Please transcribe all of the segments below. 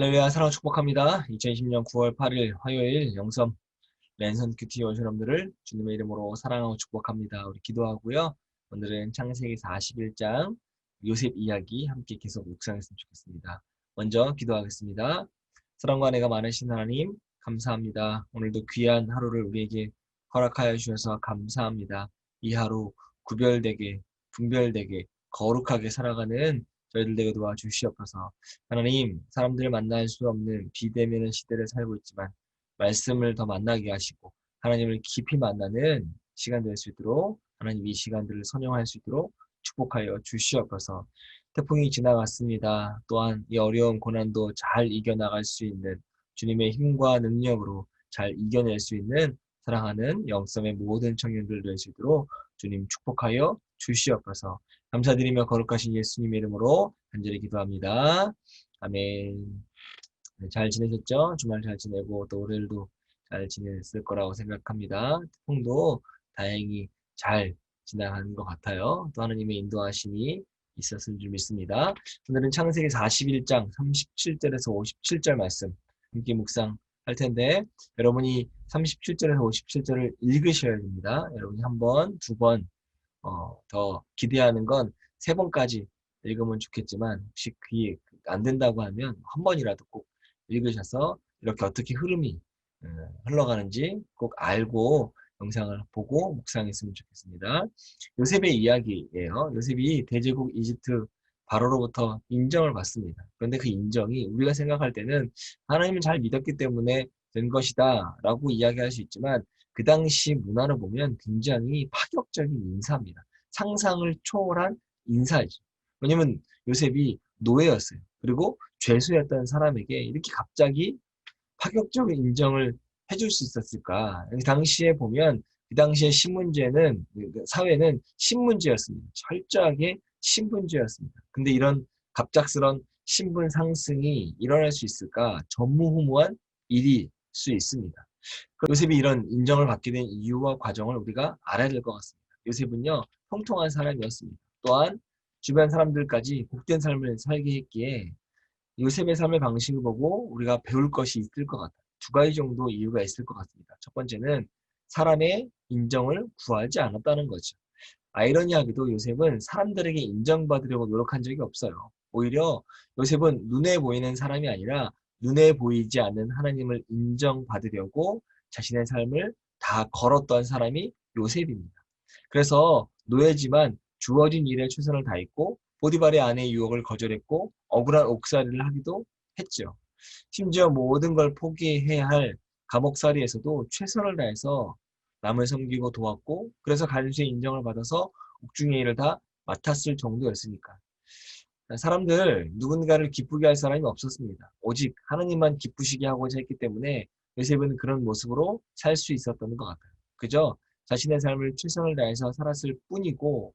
할렐루야 사랑 축복합니다. 2020년 9월 8일 화요일 영섬 랜선 큐티 원수 여러분들을 주님의 이름으로 사랑하고 축복합니다. 우리 기도하고요. 오늘은 창세기 41장 요셉 이야기 함께 계속 묵상했으면 좋겠습니다. 먼저 기도하겠습니다. 사랑과 내가 많으신 하나님 감사합니다. 오늘도 귀한 하루를 우리에게 허락하여 주셔서 감사합니다. 이 하루 구별되게 분별되게 거룩하게 살아가는 저희들 에게 도와주시옵소서. 하나님, 사람들을 만날 수 없는 비대면의 시대를 살고 있지만 말씀을 더 만나게 하시고 하나님을 깊이 만나는 시간 될 수 있도록 하나님 이 시간들을 선용할 수 있도록 축복하여 주시옵소서. 태풍이 지나갔습니다. 또한 이 어려운 고난도 잘 이겨나갈 수 있는 주님의 힘과 능력으로 잘 이겨낼 수 있는 사랑하는 영성의 모든 청년들 될 수 있도록 주님 축복하여 주시옵소서. 감사드리며 거룩하신 예수님 이름으로 간절히 기도합니다. 아멘. 네, 잘 지내셨죠? 주말 잘 지내고 또 월요일도 잘 지냈을 거라고 생각합니다. 태풍도 다행히 잘 지나간 것 같아요. 또 하나님의 인도하심이 있었을 줄 믿습니다. 오늘은 창세기 41장 37절에서 57절 말씀 함께 묵상 할 텐데 여러분이 37절에서 57절을 읽으셔야 됩니다. 여러분이 한 번, 두 번, 어, 더 기대하는 건 세 번까지 읽으면 좋겠지만 혹시 그게 안 된다고 하면 한 번이라도 꼭 읽으셔서 이렇게 어떻게 흐름이 어, 흘러가는지 꼭 알고 영상을 보고 묵상했으면 좋겠습니다. 요셉의 이야기예요. 요셉이 대제국 이집트 바로로부터 인정을 받습니다. 그런데 그 인정이 우리가 생각할 때는 하나님을 잘 믿었기 때문에 된 것이다 라고 이야기할 수 있지만 그 당시 문화를 보면 굉장히 파격 적인 인사입니다. 상상을 초월한 인사죠. 왜냐면 요셉이 노예였어요. 그리고 죄수였던 사람에게 이렇게 갑자기 파격적인 인정을 해줄 수 있었을까? 당시에 보면 그 당시의 신문제는 그 사회는 신문제였습니다. 철저하게 신분제였습니다. 근데 이런 갑작스런 신분 상승이 일어날 수 있을까? 전무후무한 일일 수 있습니다. 요셉이 이런 인정을 받게 된 이유와 과정을 우리가 알아야 될 것 같습니다. 요셉은요, 통통한 사람이었습니다. 또한 주변 사람들까지 복된 삶을 살게 했기에 요셉의 삶의 방식을 보고 우리가 배울 것이 있을 것 같아요. 두 가지 정도 이유가 있을 것 같습니다. 첫 번째는 사람의 인정을 구하지 않았다는 거죠. 아이러니하게도 요셉은 사람들에게 인정받으려고 노력한 적이 없어요. 오히려 요셉은 눈에 보이는 사람이 아니라 눈에 보이지 않는 하나님을 인정받으려고 자신의 삶을 다 걸었던 사람이 요셉입니다. 그래서 노예지만 주어진 일에 최선을 다했고 보디발의 아내의 유혹을 거절했고 억울한 옥살이를 하기도 했죠. 심지어 모든 걸 포기해야 할 감옥살이에서도 최선을 다해서 남을 섬기고 도왔고 그래서 간수의 인정을 받아서 옥중의 일을 다 맡았을 정도였으니까 사람들 누군가를 기쁘게 할 사람이 없었습니다. 오직 하나님만 기쁘시게 하고자 했기 때문에 요셉은 그런 모습으로 살 수 있었던 것 같아요. 그저 자신의 삶을 최선을 다해서 살았을 뿐이고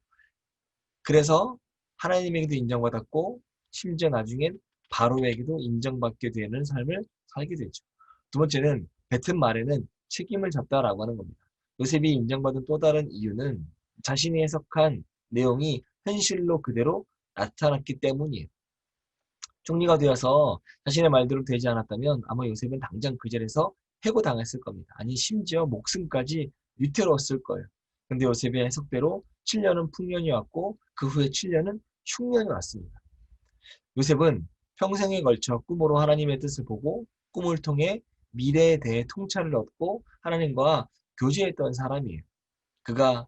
그래서 하나님에게도 인정받았고 심지어 나중엔 바로에게도 인정받게 되는 삶을 살게 되죠. 두 번째는 뱉은 말에는 책임을 졌다라고 하는 겁니다. 요셉이 인정받은 또 다른 이유는 자신이 해석한 내용이 현실로 그대로 나타났기 때문이에요. 총리가 되어서 자신의 말대로 되지 않았다면 아마 요셉은 당장 그 자리에서 해고당했을 겁니다. 아니 심지어 목숨까지 위태로웠을 거예요. 근데 요셉의 해석대로 7년은 풍년이 왔고 그 후에 7년은 흉년이 왔습니다. 요셉은 평생에 걸쳐 꿈으로 하나님의 뜻을 보고 꿈을 통해 미래에 대해 통찰을 얻고 하나님과 교제했던 사람이에요. 그가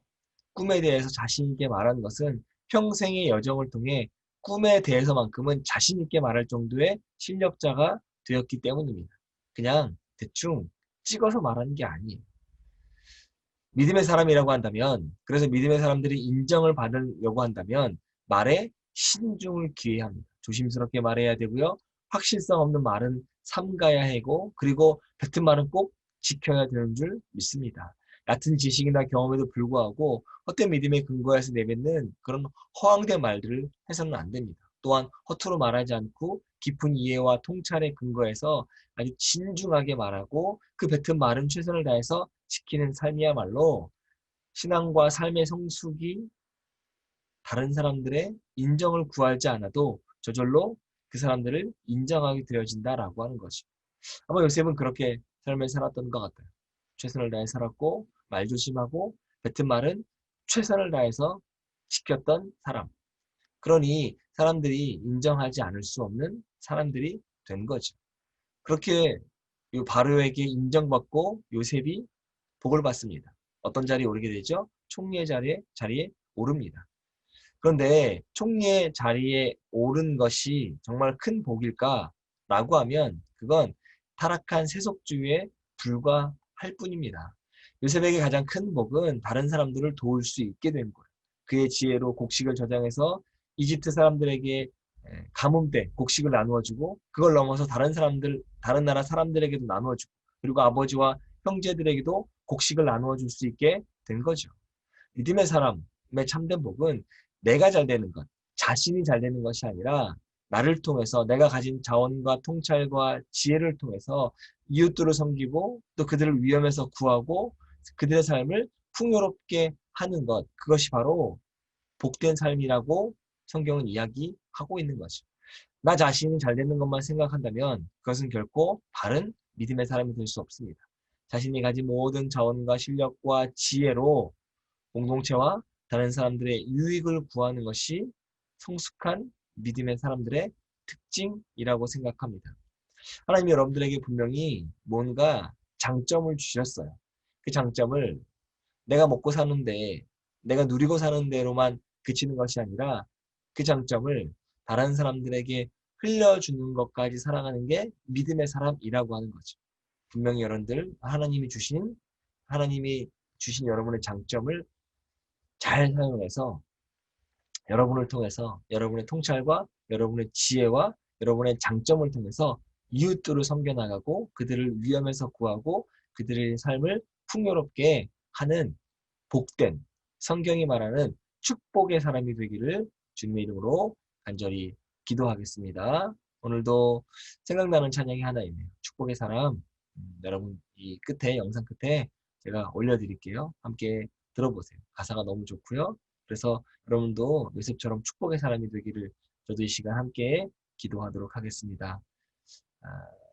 꿈에 대해서 자신 있게 말한 것은 평생의 여정을 통해 꿈에 대해서만큼은 자신 있게 말할 정도의 실력자가 되었기 때문입니다. 그냥 대충 찍어서 말하는 게 아니에요. 믿음의 사람이라고 한다면, 그래서 믿음의 사람들이 인정을 받으려고 한다면 말에 신중을 기해야 합니다. 조심스럽게 말해야 되고요. 확실성 없는 말은 삼가야 하고, 그리고 뱉은 말은 꼭 지켜야 되는 줄 믿습니다. 같은 지식이나 경험에도 불구하고 헛된 믿음의 근거에서 내뱉는 그런 허황된 말들을 해서는 안 됩니다. 또한 허투루 말하지 않고 깊은 이해와 통찰의 근거에서 아주 진중하게 말하고 그 뱉은 말은 최선을 다해서 지키는 삶이야말로 신앙과 삶의 성숙이 다른 사람들의 인정을 구하지 않아도 저절로 그 사람들을 인정하게 되어진다라고 하는 거죠. 아마 요셉은 그렇게 삶을 살았던 것 같아요. 최선을 다해 살았고 말 조심하고 뱉은 말은 최선을 다해서 지켰던 사람. 그러니 사람들이 인정하지 않을 수 없는 사람들이 된 거죠. 그렇게 요 바로에게 인정받고 요셉이 복을 받습니다. 어떤 자리에 오르게 되죠? 총리의 자리에, 자리에 오릅니다. 그런데 총리의 자리에 오른 것이 정말 큰 복일까? 라고 하면 그건 타락한 세속주의에 불과할 뿐입니다. 요셉에게 가장 큰 복은 다른 사람들을 도울 수 있게 된 거예요. 그의 지혜로 곡식을 저장해서 이집트 사람들에게 가뭄 때 곡식을 나누어주고 그걸 넘어서 다른 사람들, 다른 나라 사람들에게도 나누어주고 그리고 아버지와 형제들에게도 곡식을 나누어 줄 수 있게 된 거죠. 믿음의 사람의 참된 복은 내가 잘 되는 것, 자신이 잘 되는 것이 아니라 나를 통해서 내가 가진 자원과 통찰과 지혜를 통해서 이웃들을 섬기고 또 그들을 위험에서 구하고 그들의 삶을 풍요롭게 하는 것 그것이 바로 복된 삶이라고 성경은 이야기하고 있는 거죠. 나 자신이 잘 되는 것만 생각한다면 그것은 결코 바른 믿음의 사람이 될 수 없습니다. 자신이 가진 모든 자원과 실력과 지혜로 공동체와 다른 사람들의 유익을 구하는 것이 성숙한 믿음의 사람들의 특징이라고 생각합니다. 하나님이 여러분들에게 분명히 뭔가 장점을 주셨어요. 그 장점을 내가 먹고 사는데, 내가 누리고 사는 대로만 그치는 것이 아니라 그 장점을 다른 사람들에게 흘려주는 것까지 살아가는 게 믿음의 사람이라고 하는 거죠. 분명히 여러분들 하나님이 주신 하나님이 주신 여러분의 장점을 잘 사용해서 여러분을 통해서 여러분의 통찰과 여러분의 지혜와 여러분의 장점을 통해서 이웃들을 섬겨나가고 그들을 위험에서 구하고 그들의 삶을 풍요롭게 하는 복된 성경이 말하는 축복의 사람이 되기를 주님의 이름으로 간절히 기도하겠습니다. 오늘도 생각나는 찬양이 하나 있네요. 축복의 사람. 음, 여러분 이 끝에 영상 끝에 제가 올려드릴게요. 함께 들어보세요. 가사가 너무 좋고요. 그래서 여러분도 요셉처럼 축복의 사람이 되기를 저도 이 시간 함께 기도하도록 하겠습니다. 아,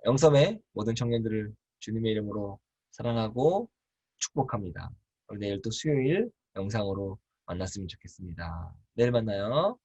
영섬의 모든 청년들을 주님의 이름으로 사랑하고 축복합니다. 우리 내일 또 수요일 영상으로 만났으면 좋겠습니다. 내일 만나요.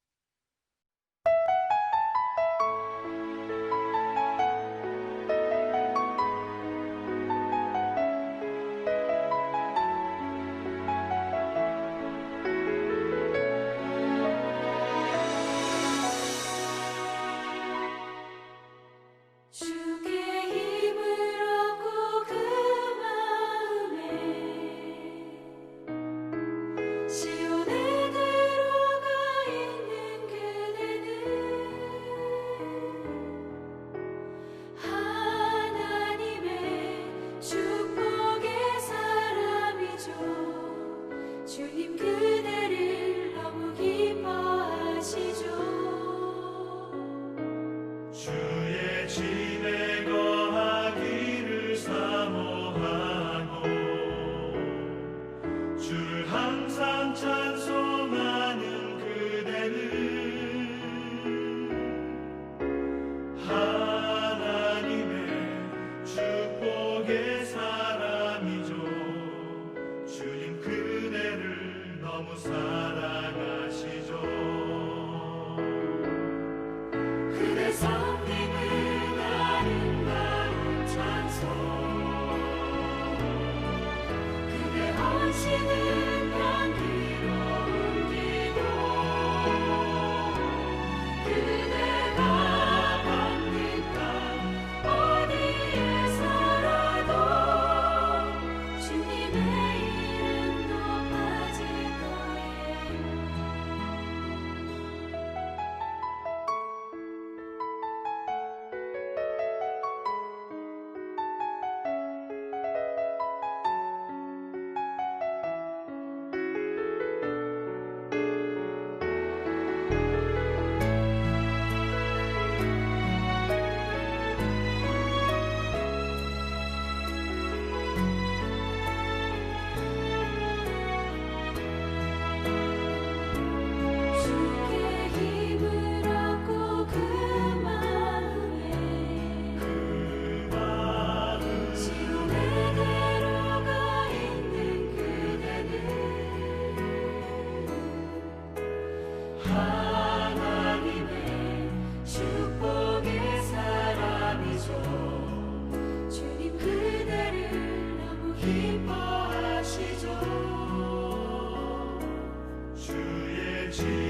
Jesus.